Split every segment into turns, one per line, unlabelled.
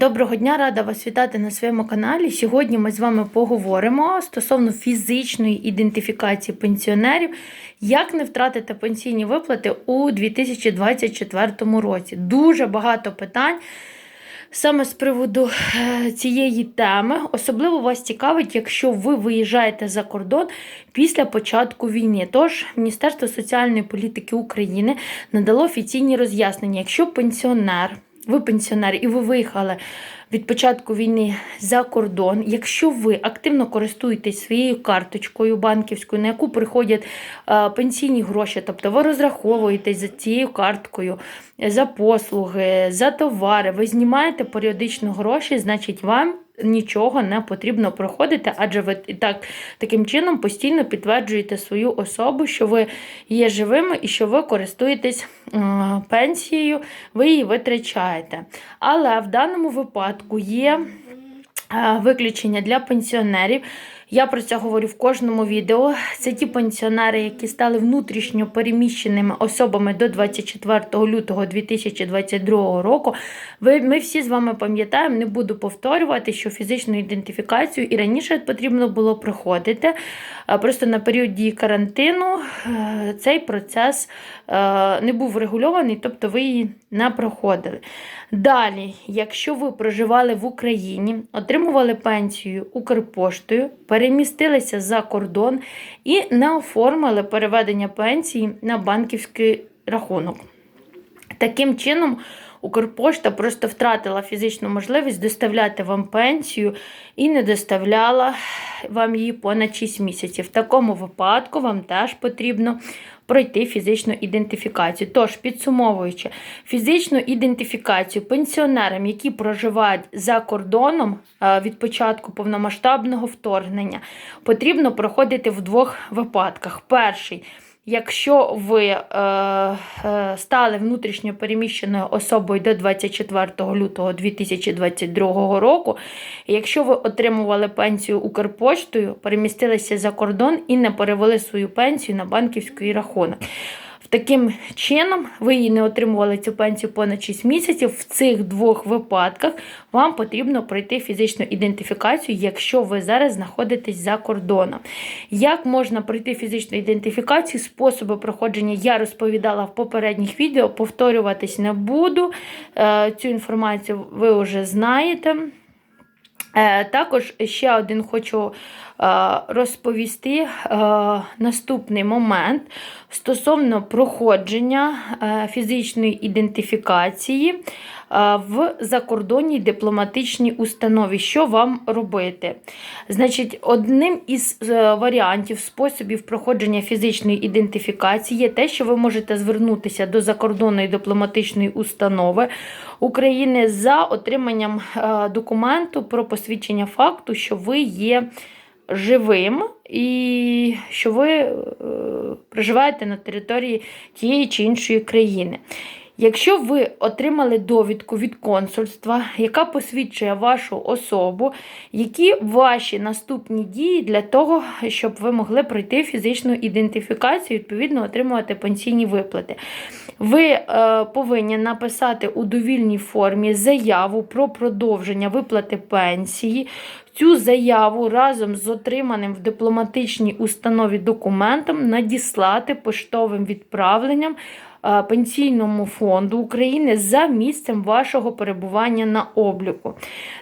Доброго дня, рада вас вітати на своєму каналі. Сьогодні ми з вами поговоримо стосовно фізичної ідентифікації пенсіонерів, як не втратити пенсійні виплати у 2024 році. Дуже багато питань. Саме з приводу е, цієї теми особливо вас цікавить, якщо ви виїжджаєте за кордон після початку війни. Тож Міністерство соціальної політики України надало офіційні роз'яснення, якщо пенсіонер ви пенсіонер і ви виїхали від початку війни за кордон, якщо ви активно користуєтесь своєю карточкою банківською, на яку приходять е, пенсійні гроші, тобто ви розраховуєтесь за цією карткою, за послуги, за товари, ви знімаєте періодично гроші, значить вам. Нічого не потрібно проходити, адже ви так таким чином постійно підтверджуєте свою особу, що ви є живими і що ви користуєтесь е, пенсією, ви її витрачаєте. Але в даному випадку є е, виключення для пенсіонерів. Я про це говорю в кожному відео. Це ті пенсіонери, які стали внутрішньо переміщеними особами до 24 лютого 2022 року. Ви, Ми всі з вами пам'ятаємо, не буду повторювати, що фізичну ідентифікацію і раніше потрібно було проходити. Просто на період дії карантину е, цей процес е, не був врегульований, тобто ви її не проходили. Далі, якщо ви проживали в Україні, отримували пенсію Укрпоштою, перемістилися за кордон і не оформили переведення пенсії на банківський рахунок. Таким чином, Укрпошта просто втратила фізичну можливість доставляти вам пенсію і не доставляла вам її понад 6 місяців. В такому випадку вам теж потрібно пройти фізичну ідентифікацію. Тож, підсумовуючи, фізичну ідентифікацію пенсіонерам, які проживають за кордоном від початку повномасштабного вторгнення, потрібно проходити в двох випадках. Перший – Якщо ви е, е, стали внутрішньо переміщеною особою до 24 лютого 2022 року, якщо ви отримували пенсію Укрпоштою, перемістилися за кордон і не перевели свою пенсію на банківський рахунок. Таким чином, ви її не отримували цю пенсію понад 6 місяців. В цих двох випадках вам потрібно пройти фізичну ідентифікацію, якщо ви зараз знаходитесь за кордоном. Як можна пройти фізичну ідентифікацію? Способи проходження я розповідала в попередніх відео, повторюватись не буду. Е, цю інформацію ви вже знаєте. Е, також ще один хочу е, розповісти е, наступний момент стосовно проходження фізичної ідентифікації в закордонній дипломатичній установі. Що вам робити? Значить, одним із варіантів, способів проходження фізичної ідентифікації є те, що ви можете звернутися до закордонної дипломатичної установи України за отриманням документу про посвідчення факту, що ви є живим і що ви е, проживаєте на території тієї чи іншої країни. Якщо ви отримали довідку від консульства, яка посвідчує вашу особу, які ваші наступні дії для того, щоб ви могли пройти фізичну ідентифікацію, відповідно, отримувати пенсійні виплати, ви е, повинні написати у довільній формі заяву про продовження виплати пенсії. Цю заяву разом з отриманим в дипломатичній установі документом надіслати поштовим відправленням Пенсійному фонду України за місцем вашого перебування на обліку.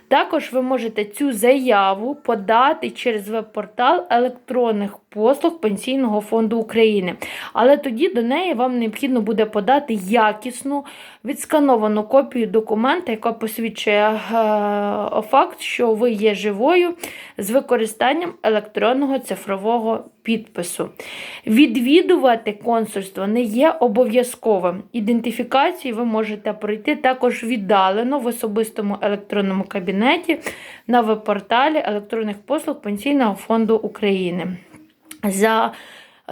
Також ви можете цю заяву подати через веб-портал електронних послуг Пенсійного фонду України. Але тоді до неї вам необхідно буде подати якісну відскановану копію документа, яка посвідчує е, факт, що ви є живою з використанням електронного цифрового підпису. Відвідувати консульство не є обов'язковим. Ідентифікацію ви можете пройти також віддалено в особистому електронному кабінеті на веб-порталі електронних послуг Пенсійного фонду України. За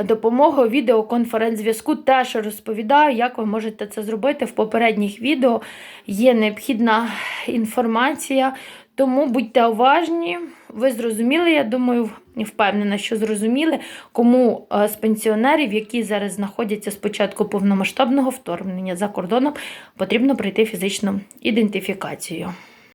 допомогою відеоконференц-зв'язку теж розповідаю, як ви можете це зробити. В попередніх відео є необхідна інформація, тому будьте уважні. Ви зрозуміли, я думаю, впевнена, що зрозуміли, кому е, з пенсіонерів, які зараз знаходяться з початку повномасштабного вторгнення за кордоном, потрібно пройти фізичну ідентифікацію.